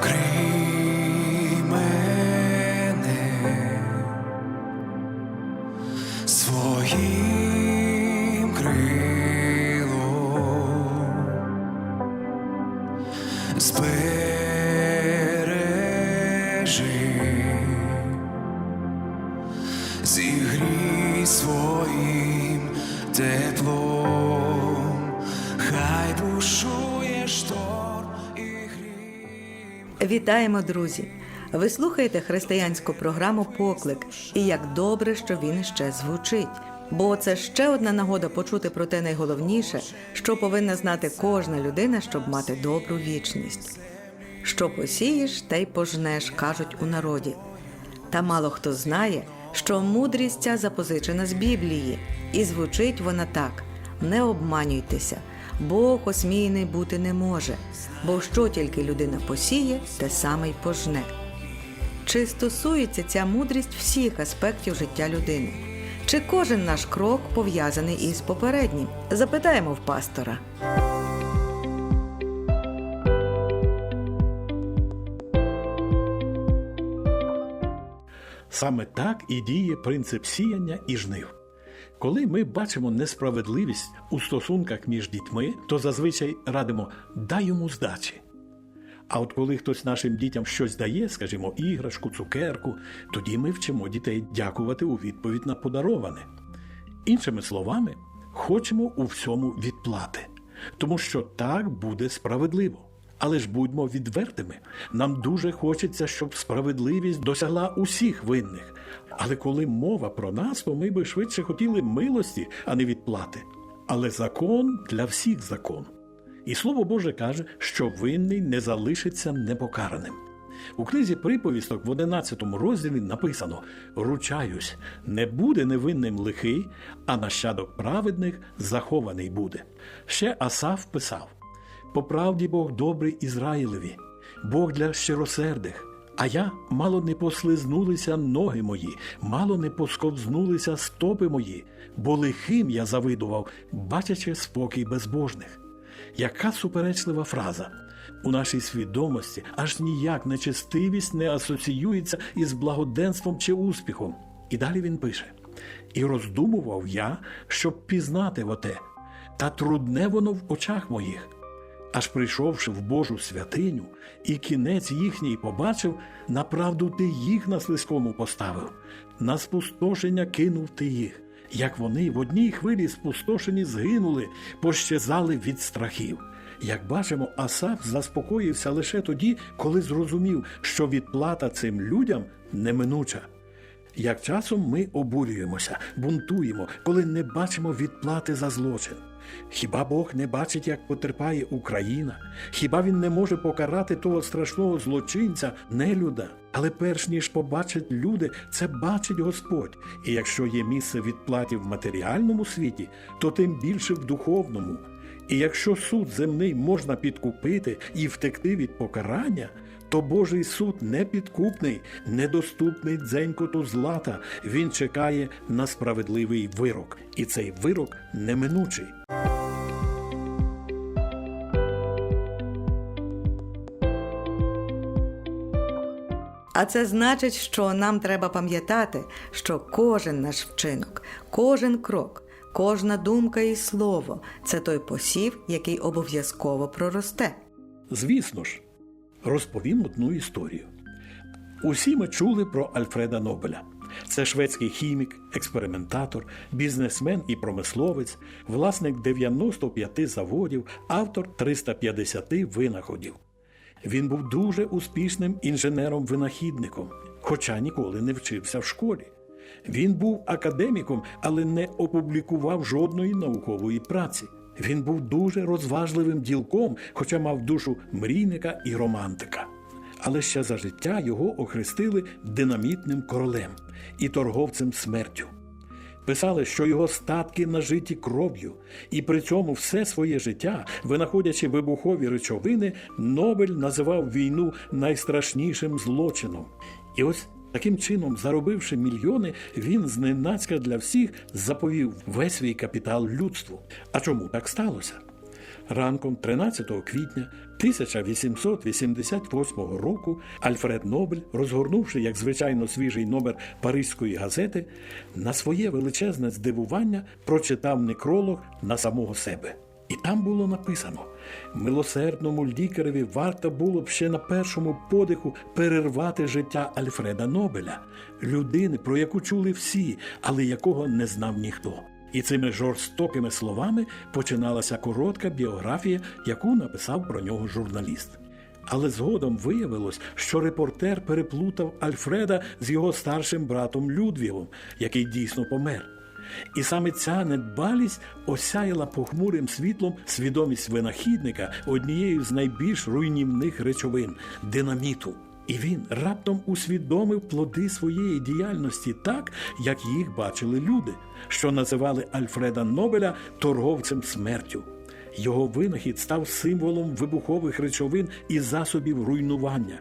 Вкрий мене своїм крилом, збережи, зігрій своїм теплом, хай бушує шторм і грім. Вітаємо, друзі! Ви слухаєте християнську програму Поклик, і як добре, що він ще звучить. Бо це ще одна нагода почути про те найголовніше, що повинна знати кожна людина, щоб мати добру вічність. Що посієш, те й пожнеш, кажуть у народі. Та мало хто знає, що мудрість ця запозичена з Біблії, і звучить вона так: не обманюйтеся, Бог осміяний бути не може, бо що тільки людина посіє, те саме й пожне. Чи стосується ця мудрість всіх аспектів життя людини? Чи кожен наш крок пов'язаний із попереднім? Запитаємо в пастора. Саме так і діє принцип сіяння і жнив. Коли ми бачимо несправедливість у стосунках між дітьми, то зазвичай радимо дай йому здачі. А от коли хтось нашим дітям щось дає, скажімо, іграшку, цукерку, тоді ми вчимо дітей дякувати у відповідь на подароване. Іншими словами, хочемо у всьому відплати, тому що так буде справедливо. Але ж будьмо відвертими. Нам дуже хочеться, щоб справедливість досягла усіх винних. Але коли мова про нас, то ми би швидше хотіли милості, а не відплати. Але закон для всіх закон. І слово Боже каже, що винний не залишиться непокараним. У книзі приповісток в 11 розділі написано: Ручаюсь, не буде невинним лихий, а нащадок праведних захований буде. Ще Асаф писав: По правді Бог добрий Ізраїлеві, Бог для щиросердих. А я мало не послизнулися ноги мої, мало не посковзнулися стопи мої, бо лихим я завидував, бачачи спокій безбожних. Яка суперечлива фраза! У нашій свідомості аж ніяк нечестивість не асоціюється із благоденством чи успіхом. І далі він пише: І роздумував я, щоб пізнати оте, та трудне воно в очах моїх. Аж прийшовши в Божу святиню, і кінець їхній побачив, направду ти їх на слизькому поставив, на спустошення кинув ти їх, як вони в одній хвилі спустошені згинули, пощезали від страхів. Як бачимо, Асаф заспокоївся лише тоді, коли зрозумів, що відплата цим людям неминуча. Як часом ми обурюємося, бунтуємо, коли не бачимо відплати за злочин. Хіба Бог не бачить, як потерпає Україна? Хіба він не може покарати того страшного злочинця, нелюда? Але перш ніж побачать люди, це бачить Господь. І якщо є місце відплаті в матеріальному світі, то тим більше в духовному. І якщо суд земний можна підкупити і втекти від покарання, то Божий суд непідкупний, недоступний дзенькоту злата. Він чекає на справедливий вирок, і цей вирок неминучий. А це значить, що нам треба пам'ятати, що кожен наш вчинок, кожен крок, кожна думка і слово це той посів, який обов'язково проросте. Звісно ж, розповім одну історію. Усі ми чули про Альфреда Нобеля. Це шведський хімік, експериментатор, бізнесмен і промисловець, власник 95 заводів, автор 350 винаходів. Він був дуже успішним інженером-винахідником, хоча ніколи не вчився в школі. Він був академіком, але не опублікував жодної наукової праці. Він був дуже розважливим ділком, хоча мав душу мрійника і романтика. Але ще за життя його охрестили динамітним королем і торговцем смертю. Писали, що його статки нажиті кров'ю, і при цьому все своє життя, винаходячи вибухові речовини, Нобель називав війну найстрашнішим злочином. І ось таким чином, заробивши мільйони, він зненацька для всіх заповів весь свій капітал людству. А чому так сталося? Ранком 13 квітня 1888 року Альфред Нобель, розгорнувши як звичайно свіжий номер Паризької газети, на своє величезне здивування прочитав некролог на самого себе. І там було написано: милосердному лікареві варто було б ще на першому подиху перервати життя Альфреда Нобеля, людини, про яку чули всі, але якого не знав ніхто. І цими жорстокими словами починалася коротка біографія, яку написав про нього журналіст. Але згодом виявилось, що репортер переплутав Альфреда з його старшим братом Людвігом, який дійсно помер. І саме ця недбалість осяяла похмурим світлом свідомість винахідника однією з найбільш руйнівних речовин динаміту. І він раптом усвідомив плоди своєї діяльності так, як їх бачили люди, що називали Альфреда Нобеля торговцем смертю. Його винахід став символом вибухових речовин і засобів руйнування.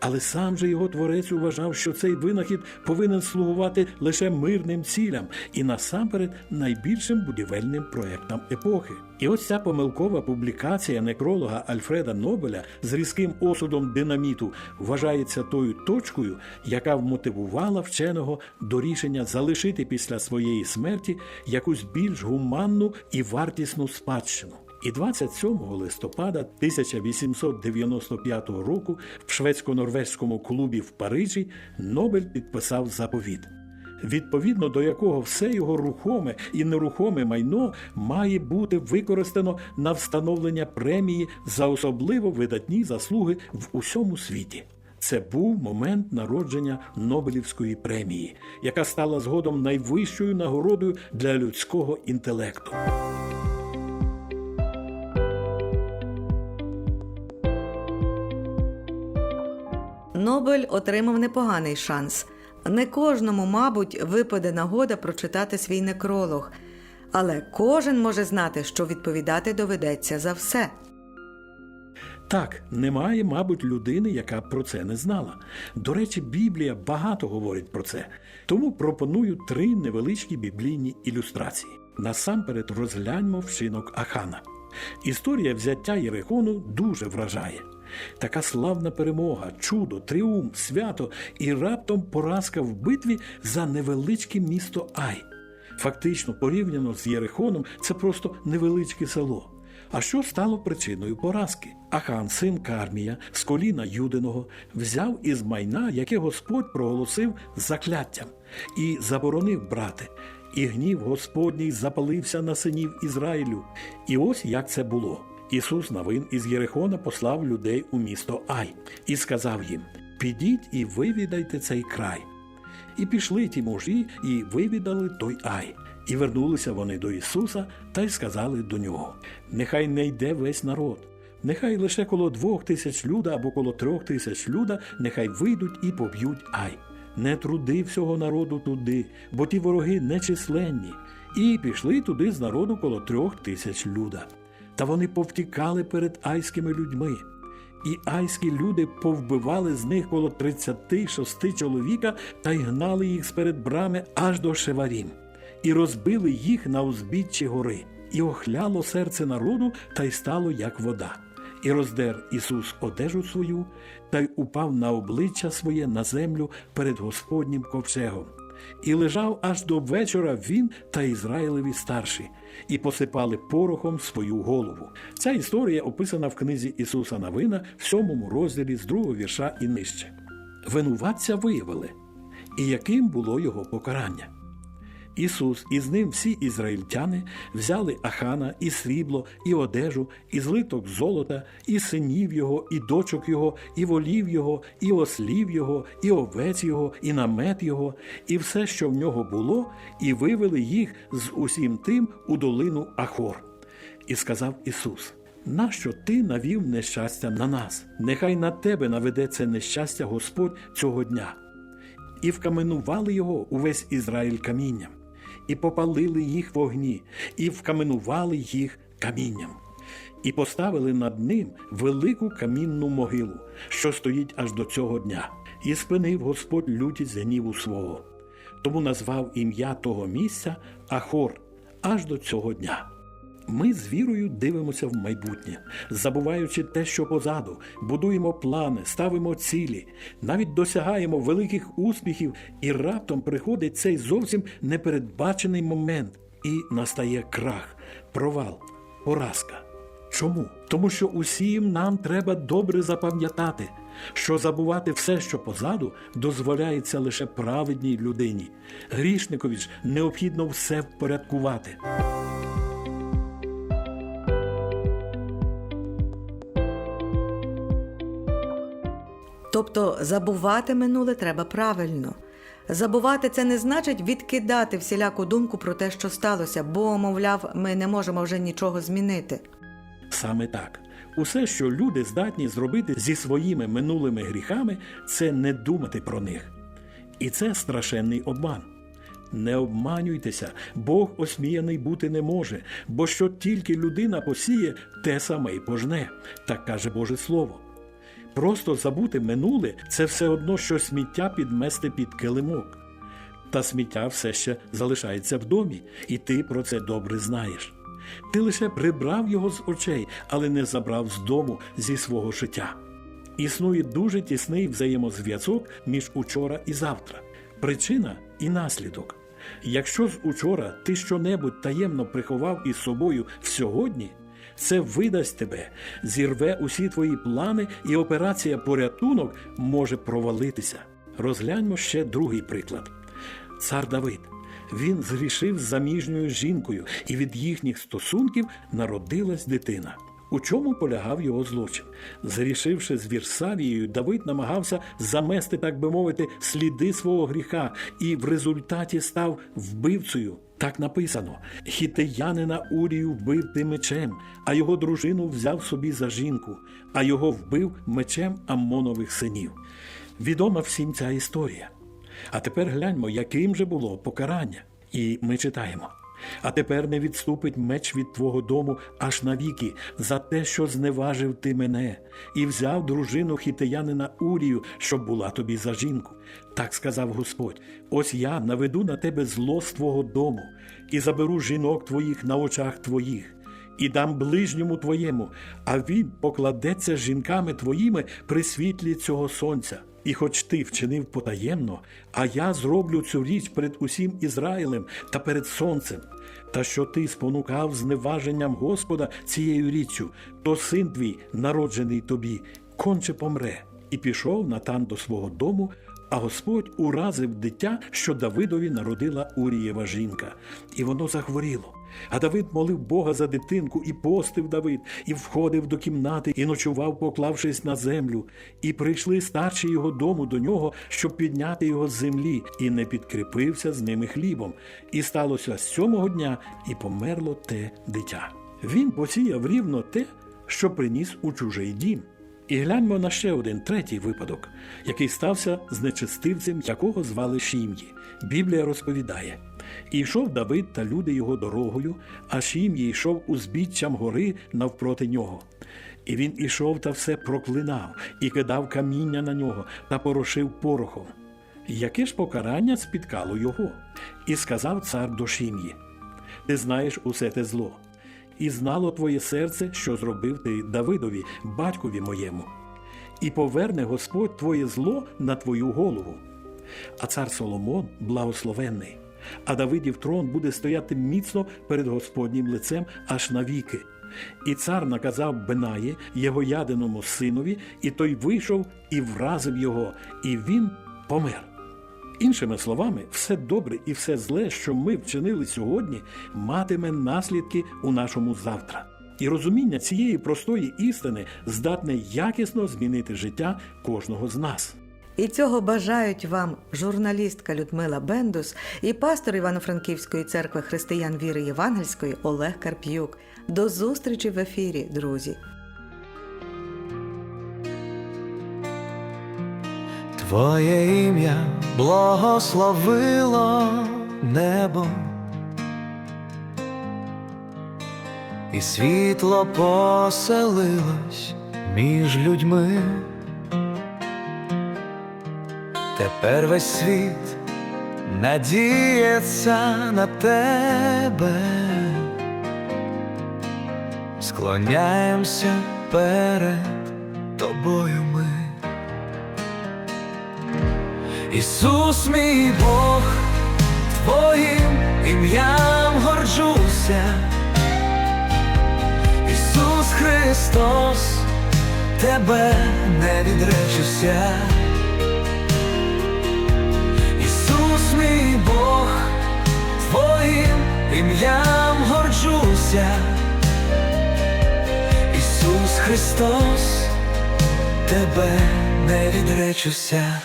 Але сам же його творець вважав, що цей винахід повинен слугувати лише мирним цілям і насамперед найбільшим будівельним проектам епохи. І ось ця помилкова публікація некролога Альфреда Нобеля з різким осудом динаміту вважається тою точкою, яка вмотивувала вченого до рішення залишити після своєї смерті якусь більш гуманну і вартісну спадщину. І 27 листопада 1895 року в шведсько-норвезькому клубі в Парижі Нобель підписав заповіт, відповідно до якого все його рухоме і нерухоме майно має бути використано на встановлення премії за особливо видатні заслуги в усьому світі. Це був момент народження Нобелівської премії, яка стала згодом найвищою нагородою для людського інтелекту. Нобель отримав непоганий шанс. Не кожному, мабуть, випаде нагода прочитати свій некролог, але кожен може знати, що відповідати доведеться за все. Так, немає, мабуть, людини, яка про це не знала. До речі, Біблія багато говорить про це, тому пропоную три невеличкі біблійні ілюстрації. Насамперед розгляньмо вчинок Ахана. Історія взяття Єрихону дуже вражає. Така славна перемога, чудо, тріумф, свято і раптом поразка в битві за невеличке місто Ай. Фактично, порівняно з Єрихоном, це просто невеличке село. А що стало причиною поразки? Ахан, син Кармія, з коліна Юдиного, взяв із майна, яке Господь проголосив закляттям, і заборонив брати. І гнів Господній запалився на синів Ізраїлю. І ось як це було. Ісус Навин із Єрихона послав людей у місто Ай і сказав їм: Підіть і вивідайте цей край. І пішли ті мужі, і вивідали той Ай. І вернулися вони до Ісуса та й сказали до нього: Нехай не йде весь народ, нехай лише коло двох тисяч люда або коло трьох тисяч люда, нехай вийдуть і поб'ють Ай. Не труди всього народу туди, бо ті вороги нечисленні. І пішли туди з народу коло трьох тисяч люда. Та вони повтікали перед айськими людьми. І айські люди повбивали з них коло 36 чоловіка та й гнали їх сперед брами аж до Шеварім, і розбили їх на узбіччі гори, і охляло серце народу, та й стало як вода. І роздер Ісус одежу свою, та й упав на обличчя своє на землю перед Господнім ковчегом. І лежав аж до вечора він та Ізраїлеві старші, і посипали порохом свою голову. Ця історія описана в книзі Ісуса Навина в сьомому розділі з другого вірша і нижче. Винуватця виявили, і яким було його покарання. Ісус і з ним всі ізраїльтяни взяли Ахана і срібло, і одежу, і злиток золота, і синів його, і дочок його, і волів його, і ослів його, і овець його, і намет його, і все, що в нього було, і вивели їх з усім тим у долину Ахор. І сказав Ісус: Нащо ти навів нещастя на нас? Нехай на тебе наведеться нещастя Господь цього дня і вкаменували його увесь Ізраїль камінням, і попалили їх вогні, і вкаменували їх камінням, і поставили над ним велику камінну могилу, що стоїть аж до цього дня, і спинив Господь лютість гніву свого. Тому назвав ім'я того місця Ахор аж до цього дня. Ми з вірою дивимося в майбутнє, забуваючи те, що позаду, будуємо плани, ставимо цілі, навіть досягаємо великих успіхів, і раптом приходить цей зовсім непередбачений момент, і настає крах, провал, поразка. Чому? Тому що усім нам треба добре запам'ятати, що забувати все, що позаду, дозволяється лише праведній людині. Грішникові ж необхідно все впорядкувати. Тобто забувати минуле треба правильно. Забувати це не значить відкидати всіляку думку про те, що сталося, бо, мовляв, ми не можемо вже нічого змінити. Саме так. Усе, що люди здатні зробити зі своїми минулими гріхами, це не думати про них. І це страшенний обман. Не обманюйтеся, Бог осміяний бути не може, бо що тільки людина посіє, те саме й пожне, так каже Боже Слово. Просто забути минуле це все одно, що сміття підмести під килимок. Та сміття все ще залишається в домі, і ти про це добре знаєш. Ти лише прибрав його з очей, але не забрав з дому зі свого життя. Існує дуже тісний взаємозв'язок між учора і завтра, причина і наслідок. Якщо з учора ти щонебудь таємно приховав із собою в сьогодні, це видасть тебе, зірве усі твої плани, і операція порятунок може провалитися. Розгляньмо ще другий приклад. Цар Давид. Він згрішив з заміжньою жінкою, і від їхніх стосунків народилась дитина. У чому полягав його злочин? Згрішивши з Вірсавією, Давид намагався замести, так би мовити, сліди свого гріха, і в результаті став вбивцею. Так написано: хітеянина Урію вбив ти мечем, а його дружину взяв собі за жінку, а його вбив мечем Аммонових синів. Відома всім ця історія. А тепер гляньмо, яким же було покарання. І ми читаємо. А тепер не відступить меч від твого дому аж навіки за те, що зневажив ти мене, і взяв дружину хітеянина Урію, щоб була тобі за жінку. Так сказав Господь: ось я наведу на тебе зло з твого дому, і заберу жінок твоїх на очах твоїх. І дам ближньому твоєму, а він покладеться жінками твоїми при світлі цього сонця. І хоч ти вчинив потаємно, а я зроблю цю річ перед усім Ізраїлем та перед сонцем. Та що ти спонукав зневаженням Господа цією річчю, то син твій, народжений тобі, конче помре. І пішов Натан до свого дому, а Господь уразив дитя, що Давидові народила Урієва жінка, і воно захворіло. А Давид молив Бога за дитинку, і постив Давид, і входив до кімнати, і ночував, поклавшись на землю. І прийшли старші його дому до нього, щоб підняти його з землі, і не підкріпився з ними хлібом. І сталося сьомого дня, і померло те дитя. Він посіяв рівно те, що приніс у чужий дім. І гляньмо на ще один третій випадок, який стався з нечестивцем, якого звали Шім'ї. Біблія розповідає: і йшов Давид та люди його дорогою, а Шім'ї йшов узбіччям гори навпроти нього. І він ішов та все проклинав, і кидав каміння на нього та порошив порохом. Яке ж покарання спіткало його? І сказав цар до Шім'ї: Ти знаєш усе те зло і знало твоє серце, що зробив ти Давидові, батькові моєму, і поверне Господь твоє зло на твою голову. А цар Соломон благословенний, а Давидів трон буде стояти міцно перед Господнім лицем аж навіки. І цар наказав Бенає, його яденому синові, і той вийшов і вразив його, і він помер. Іншими словами, все добре і все зле, що ми вчинили сьогодні, матиме наслідки у нашому завтра. І розуміння цієї простої істини здатне якісно змінити життя кожного з нас. І цього бажають вам журналістка Людмила Бендус і пастор Івано-Франківської церкви християн віри Євангельської Олег Карп'юк. До зустрічі в ефірі, друзі! Твоє ім'я благословило небо, і світло поселилось між людьми. Тепер весь світ надіється на тебе, склоняємося перед тобою ми. Ісус, мій Бог, Твоїм ім'ям горджуся. Ісус Христос, Тебе не відречуся. Мій Бог, Твоїм ім'ям горджуся. Ісус Христос, Тебе не відречуся.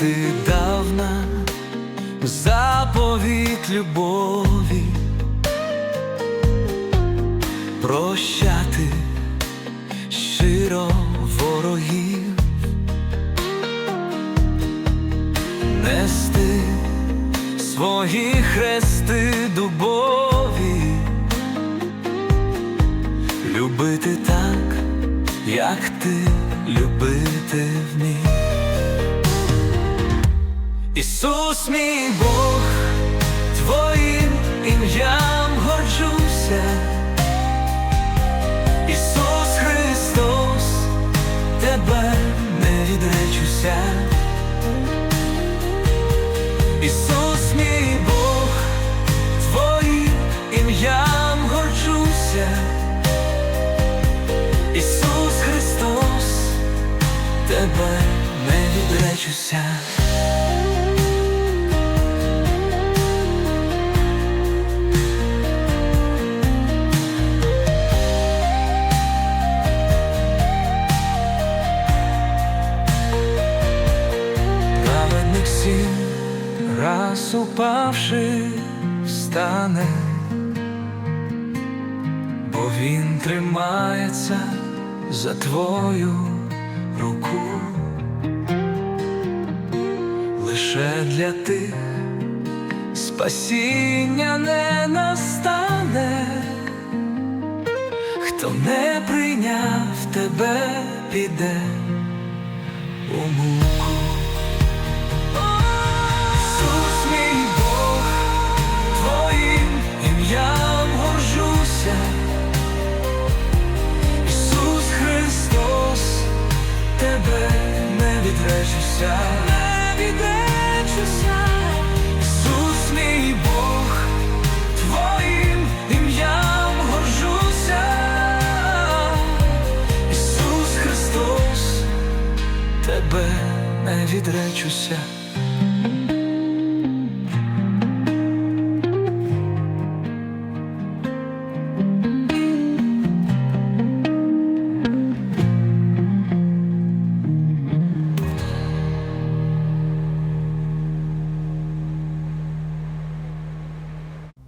Ти дав нам заповіт любові, прощати свої хрести дубові, любити так, як ти любити вмів. Ісус, мій Бог, Твоїм ім'ям горджуся. Ісус Христос, Тебе не відречуся. Відречуся. Праведник сім раз упавши встане, бо він тримається за твою для тих спасіння не настане, хто не прийняв тебе, піде у муку. Ісус, мій Бог, Твоїм ім'ям горжуся. Ісус Христос, Тебе не відречуся, не відречуся. Не відречуся.